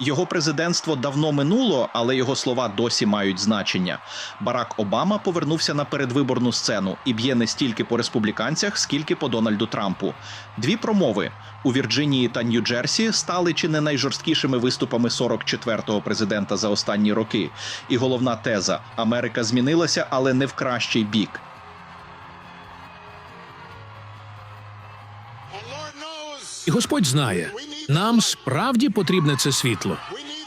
Його президентство давно минуло, але його слова досі мають значення. Барак Обама повернувся на передвиборну сцену і б'є не стільки по республіканцях, скільки по Дональду Трампу. Дві промови у Вірджинії та Нью-Джерсі стали чи не найжорсткішими виступами 44-го президента за останні роки. І головна теза: Америка змінилася, але не в кращий бік. І Господь знає, нам справді потрібне це світло.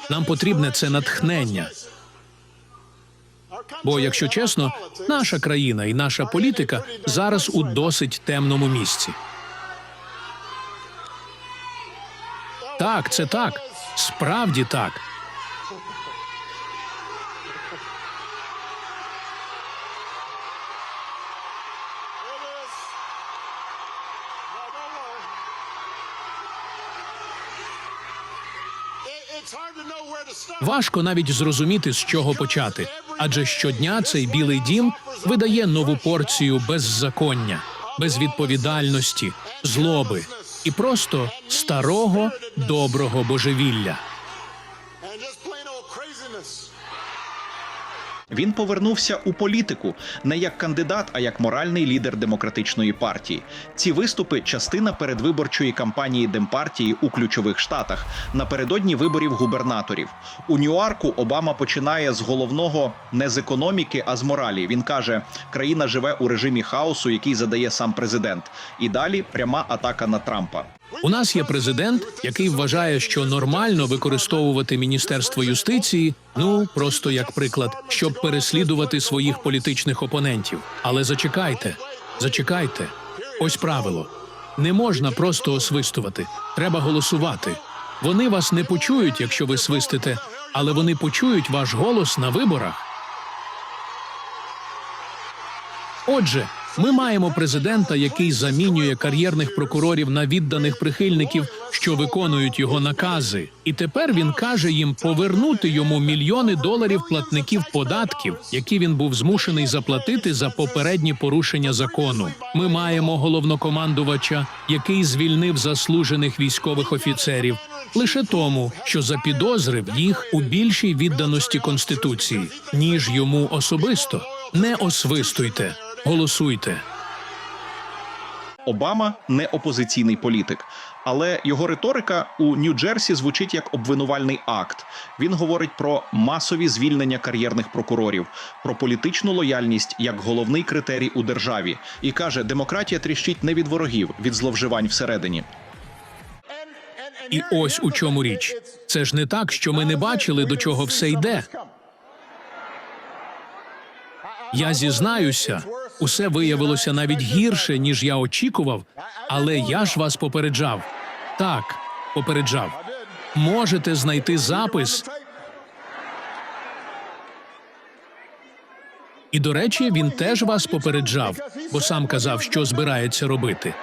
Нам потрібне це натхнення. Бо, якщо чесно, наша країна і наша політика зараз у досить темному місці. Так, це так. Справді так. Важко навіть зрозуміти, з чого почати, адже щодня цей білий дім видає нову порцію беззаконня, безвідповідальності, злоби і просто старого доброго божевілля. Він повернувся у політику не як кандидат, а як моральний лідер демократичної партії. Ці виступи частина передвиборчої кампанії Демпартії у ключових штатах напередодні виборів губернаторів. У Ньюарку Обама починає з головного не з економіки, а з моралі. Він каже: країна живе у режимі хаосу, який задає сам президент. І далі пряма атака на Трампа. У нас є президент, який вважає, що нормально використовувати міністерство юстиції, ну просто як приклад, щоб переслідувати своїх політичних опонентів. Але зачекайте, зачекайте. Ось правило: не можна просто освистувати, треба голосувати. Вони вас не почують, якщо ви свистите, але вони почують ваш голос на виборах. Отже, ми маємо президента, який замінює кар'єрних прокурорів на відданих прихильників, що виконують його накази. І тепер він каже їм повернути йому мільйони доларів платників податків, які він був змушений заплатити за попередні порушення закону. Ми маємо головнокомандувача, який звільнив заслужених військових офіцерів. Лише тому, що запідозрив їх у більшій відданості конституції, ніж йому особисто. Не освистуйте, голосуйте. Обама не опозиційний політик, але його риторика у Нью-Джерсі звучить як обвинувальний акт. Він говорить про масові звільнення кар'єрних прокурорів, про політичну лояльність як головний критерій у державі, і каже: демократія тріщить не від ворогів, від зловживань всередині. І ось у чому річ. Це ж не так, що ми не бачили, до чого все йде. Я зізнаюся, усе виявилося навіть гірше, ніж я очікував, але я ж вас попереджав. Так, попереджав. Можете знайти запис. І, до речі, він теж вас попереджав, бо сам казав, що збирається робити.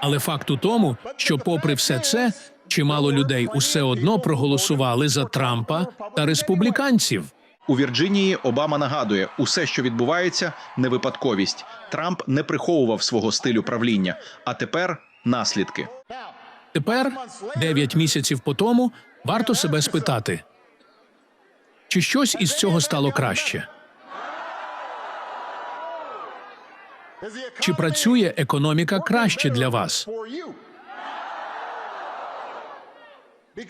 Але факт у тому, що, попри все це, чимало людей усе одно проголосували за Трампа та республіканців. У Вірджинії Обама нагадує, усе, що відбувається, не випадковість. Трамп не приховував свого стилю правління. А тепер наслідки. Тепер, дев'ять місяців по тому, варто себе спитати, чи щось із цього стало краще? Чи працює економіка краще для вас?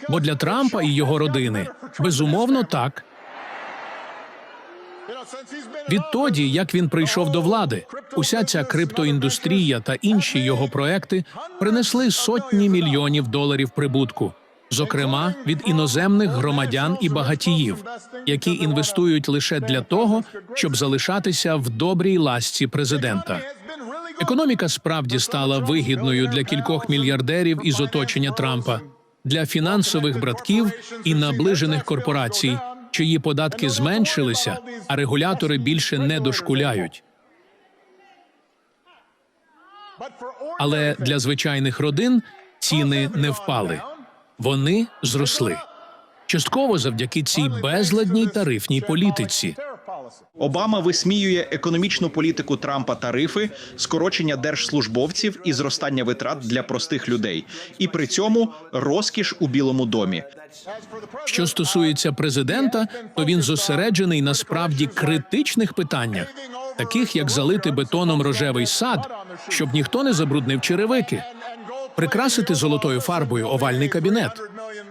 Бо для Трампа і його родини безумовно так. Відтоді, як він прийшов до влади, уся ця криптоіндустрія та інші його проекти принесли сотні мільйонів доларів прибутку, зокрема від іноземних громадян і багатіїв, які інвестують лише для того, щоб залишатися в добрій ласці президента. Економіка справді стала вигідною для кількох мільярдерів із оточення Трампа, для фінансових братків і наближених корпорацій, чиї податки зменшилися, а регулятори більше не дошкуляють. Але для звичайних родин ціни не впали, вони зросли. Частково завдяки цій безладній тарифній політиці. Обама висміює економічну політику Трампа тарифи, скорочення держслужбовців і зростання витрат для простих людей, і при цьому розкіш у Білому домі. Що стосується президента, то він зосереджений на справді критичних питаннях, таких як залити бетоном рожевий сад, щоб ніхто не забруднив черевики, прикрасити золотою фарбою овальний кабінет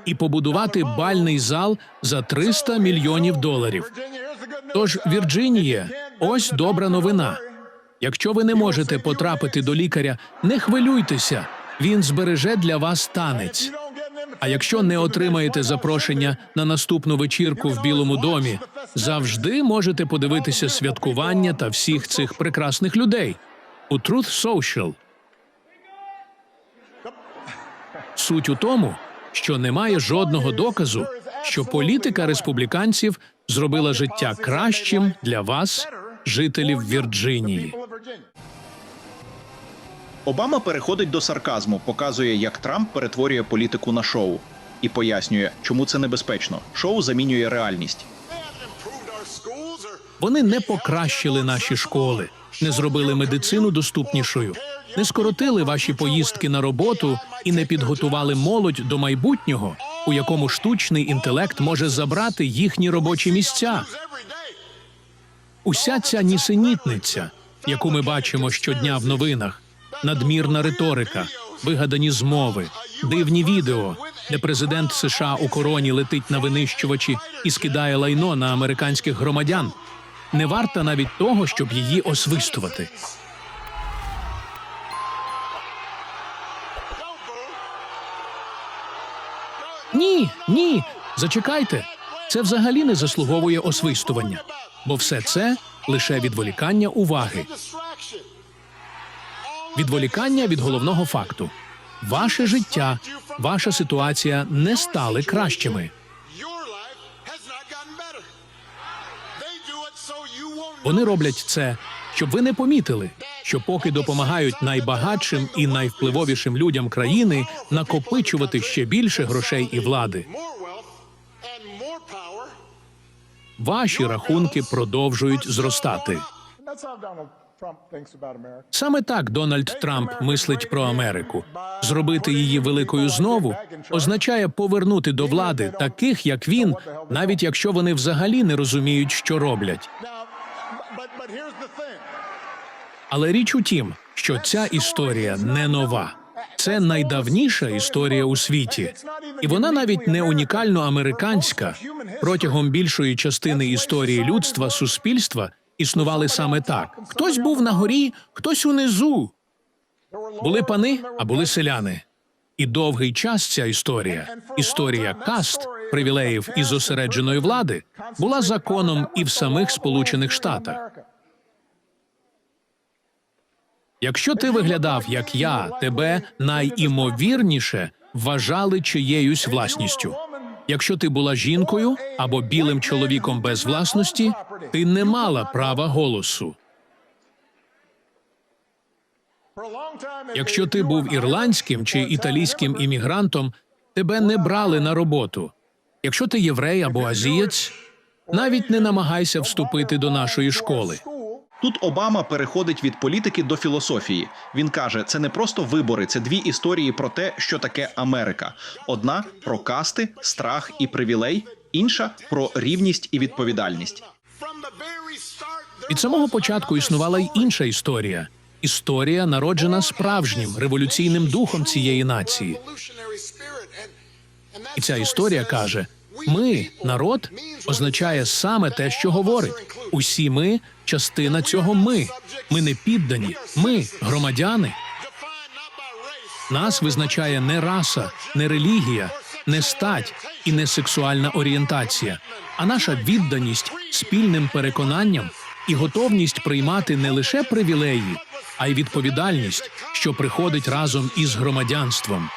і побудувати бальний зал за 300 мільйонів доларів. Тож, Вірджинія, ось добра новина. Якщо ви не можете потрапити до лікаря, не хвилюйтеся, він збереже для вас танець. А якщо не отримаєте запрошення на наступну вечірку в Білому домі, завжди можете подивитися святкування та всіх цих прекрасних людей у Truth Social. Суть у тому, що немає жодного доказу, що політика республіканців зробила життя кращим для вас, жителів Вірджинії. Обама переходить до сарказму, показує, як Трамп перетворює політику на шоу, і пояснює, чому це небезпечно. Шоу замінює реальність. Вони не покращили наші школи, не зробили медицину доступнішою, не скоротили ваші поїздки на роботу і не підготували молодь до майбутнього, у якому штучний інтелект може забрати їхні робочі місця. Уся ця нісенітниця, яку ми бачимо щодня в новинах, надмірна риторика, вигадані змови, дивні відео, де президент США у короні летить на винищувачі і скидає лайно на американських громадян, не варта навіть того, щоб її освистувати. Ні, ні, зачекайте. Це взагалі не заслуговує освистування, бо все це лише відволікання уваги, відволікання від головного факту. Ваше життя, ваша ситуація не стали кращими. Вони роблять це, щоб ви не помітили, що поки допомагають найбагатшим і найвпливовішим людям країни накопичувати ще більше грошей і влади, ваші рахунки продовжують зростати. Саме так Дональд Трамп мислить про Америку. Зробити її великою знову означає повернути до влади таких, як він, навіть якщо вони взагалі не розуміють, що роблять. Але річ у тім, що ця історія не нова. Це найдавніша історія у світі, і вона навіть не унікально американська. Протягом більшої частини історії людства суспільства існували саме так: хтось був на горі, хтось унизу. Були пани, а були селяни. І довгий час ця історія, історія каст, привілеїв і зосередженої влади, була законом і в самих Сполучених Штатах. America. Якщо ти виглядав як я, тебе найімовірніше вважали чиєюсь власністю. Якщо ти була жінкою або білим чоловіком без власності, ти не мала права голосу. Якщо ти був ірландським чи італійським іммігрантом, тебе не брали на роботу. Якщо ти єврей або азієць, навіть не намагайся вступити до нашої школи. Тут Обама переходить від політики до філософії. Він каже, це не просто вибори, це дві історії про те, що таке Америка. Одна про касти, страх і привілей, інша про рівність і відповідальність. Від самого початку існувала й інша історія. Історія, народжена справжнім революційним духом цієї нації. І ця історія каже: ми, народ, означає саме те, що говорить. Усі ми частина цього ми. Ми не піддані. Ми громадяни. Нас визначає не раса, не релігія, не стать і не сексуальна орієнтація, а наша відданість спільним переконанням і готовність приймати не лише привілеї, а й відповідальність, що приходить разом із громадянством.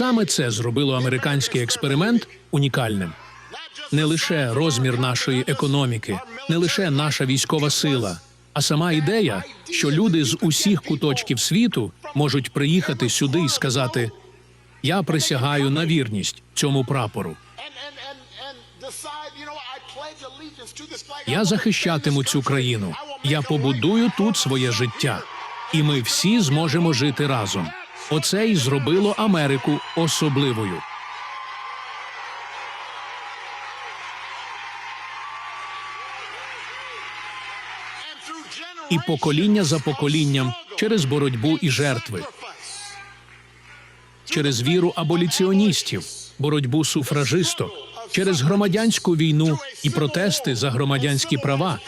Саме це зробило американський експеримент унікальним. Не лише розмір нашої економіки, не лише наша військова сила, А сама ідея, що люди з усіх куточків світу можуть приїхати сюди і сказати: Я присягаю на вірність цьому прапору. Я захищатиму цю країну. Я побудую тут своє життя, і ми всі зможемо жити разом. Оце й зробило Америку особливою. І покоління за поколінням через боротьбу і жертви, через віру аболіціоністів, боротьбу суфражисток, через громадянську війну і протести за громадянські права,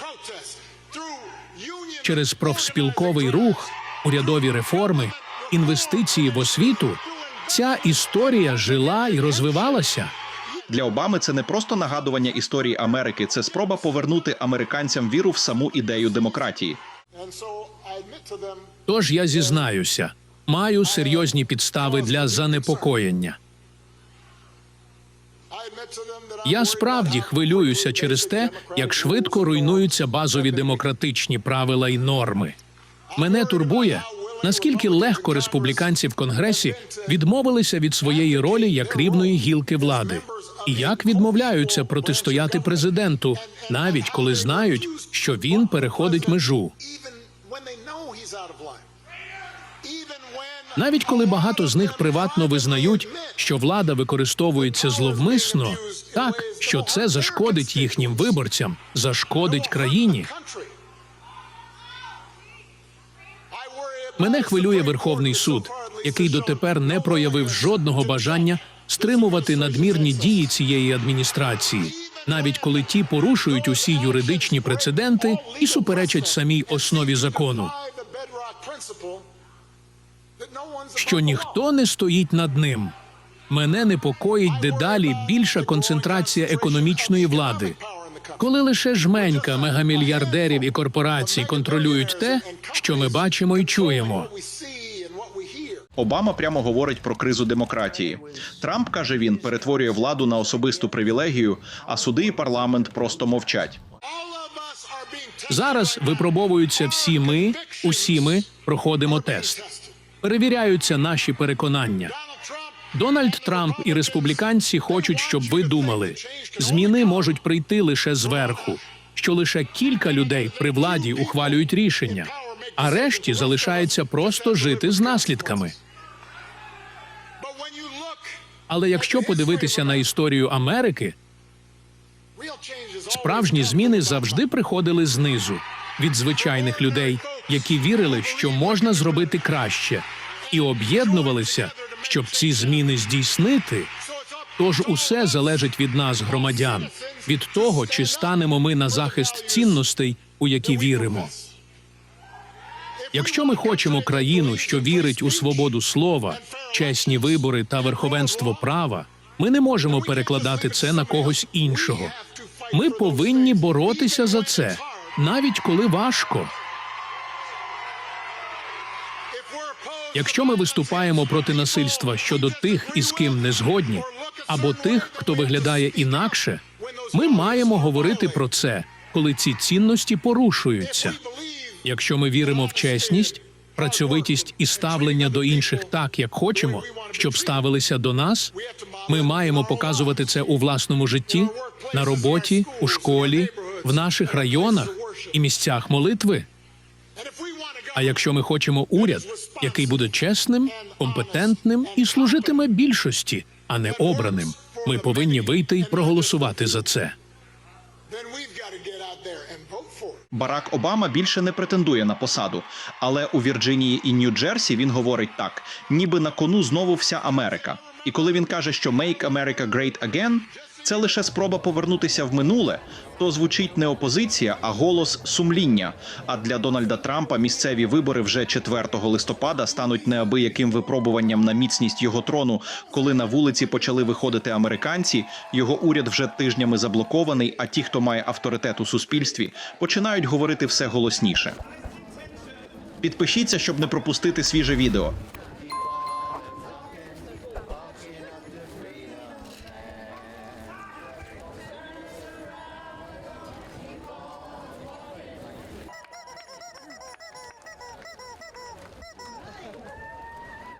через профспілковий рух, урядові реформи, інвестиції в освіту. Ця історія жила і розвивалася. Для Обами це не просто нагадування історії Америки, це спроба повернути американцям віру в саму ідею демократії. Тож я зізнаюся, маю серйозні підстави для занепокоєння. Я справді хвилююся через те, як швидко руйнуються базові демократичні правила і норми. Мене турбує, наскільки легко республіканці в Конгресі відмовилися від своєї ролі як рівної гілки влади, і як відмовляються протистояти президенту, навіть коли знають, що він переходить межу. Навіть коли багато з них приватно визнають, що влада використовується зловмисно, так що це зашкодить їхнім виборцям, зашкодить країні. Мене хвилює Верховний суд, який дотепер не проявив жодного бажання стримувати надмірні дії цієї адміністрації, навіть коли ті порушують усі юридичні прецеденти і суперечать самій основі закону. що ніхто не стоїть над ним. Мене непокоїть дедалі більша концентрація економічної влади. Коли лише жменька мегамільярдерів і корпорацій контролюють те, що ми бачимо і чуємо. Обама прямо говорить про кризу демократії. Трамп каже він перетворює владу на особисту привілегію, а суди і парламент просто мовчать. Зараз випробовуються всі ми, усі ми проходимо тест. Перевіряються наші переконання. Дональд Трамп і республіканці хочуть, щоб ви думали, зміни можуть прийти лише зверху, що лише кілька людей при владі ухвалюють рішення, а решті залишається просто жити з наслідками. Але якщо подивитися на історію Америки, справжні зміни завжди приходили знизу від звичайних людей, які вірили, що можна зробити краще, і об'єднувалися, щоб ці зміни здійснити. Тож усе залежить від нас, громадян, від того, чи станемо ми на захист цінностей, у які віримо. Якщо ми хочемо країну, що вірить у свободу слова, чесні вибори та верховенство права, ми не можемо перекладати це на когось іншого. Ми повинні боротися за це, навіть коли важко. Якщо ми виступаємо проти насильства щодо тих, із ким не згодні, або тих, хто виглядає інакше, ми маємо говорити про це, коли ці цінності порушуються. Якщо ми віримо в чесність, працьовитість і ставлення до інших так, як хочемо, щоб ставилися до нас, ми маємо показувати це у власному житті, на роботі, у школі, в наших районах і місцях молитви. А якщо ми хочемо уряд, який буде чесним, компетентним і служитиме більшості, а не обраним, ми повинні вийти і проголосувати за це. Барак Обама більше не претендує на посаду, але у Вірджинії і Нью-Джерсі він говорить так: ніби на кону знову вся Америка. І коли він каже, що «Make America Great Again», це лише спроба повернутися в минуле, то звучить не опозиція, а голос сумління. А для Дональда Трампа місцеві вибори вже 4 листопада стануть неабияким випробуванням на міцність його трону, коли на вулиці почали виходити американці. Його уряд вже тижнями заблокований. А ті, хто має авторитет у суспільстві, починають говорити все голосніше. Підпишіться, щоб не пропустити свіже відео.